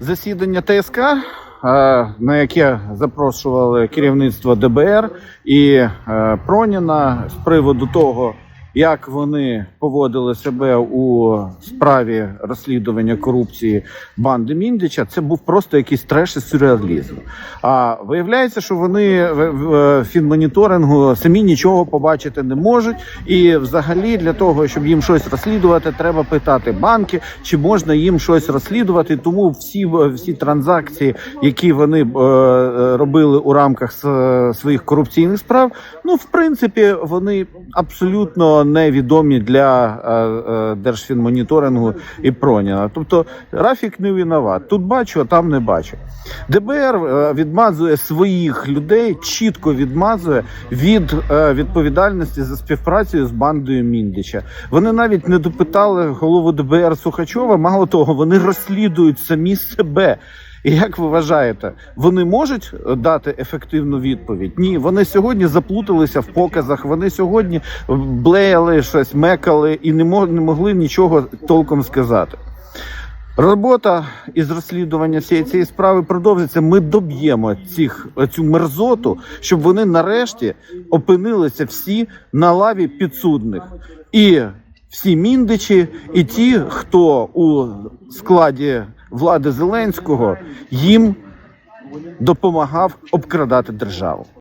засідання ТСК, е, на яке запрошували керівництво ДБР і е, Проніна з приводу того, як вони поводили себе у справі розслідування корупції банди Міндича, це був просто якийсь треш і сюрреалізм. А виявляється, що вони в- фінмоніторингу самі нічого побачити не можуть, і взагалі для того, щоб їм щось розслідувати, треба питати банки, чи можна їм щось розслідувати. Тому всі всі транзакції, які вони е, робили у рамках своїх корупційних справ, ну в принципі, вони абсолютно невідомі для е, е, держфінмоніторингу і Проніна. Тобто Рафік не винуват. Тут бачу, а там не бачу. ДБР е, відмазує своїх людей, чітко відмазує від відповідальності за співпрацю з бандою Міндіча. Вони навіть не допитали голову ДБР Сухачова. Мало того, вони розслідують самі себе. І як ви вважаєте, вони можуть е, дати ефективну відповідь? Ні, вони сьогодні заплуталися в показах. Вони сьогодні блеяли щось, мекали і не могли нічого толком сказати. Робота із розслідування всієї цієї справи продовжиться. Ми доб'ємо цих цю мерзоту, щоб вони нарешті опинилися всі на лаві підсудних. І всі міндичі, і ті, хто у складі влади Зеленського їм допомагав обкрадати державу.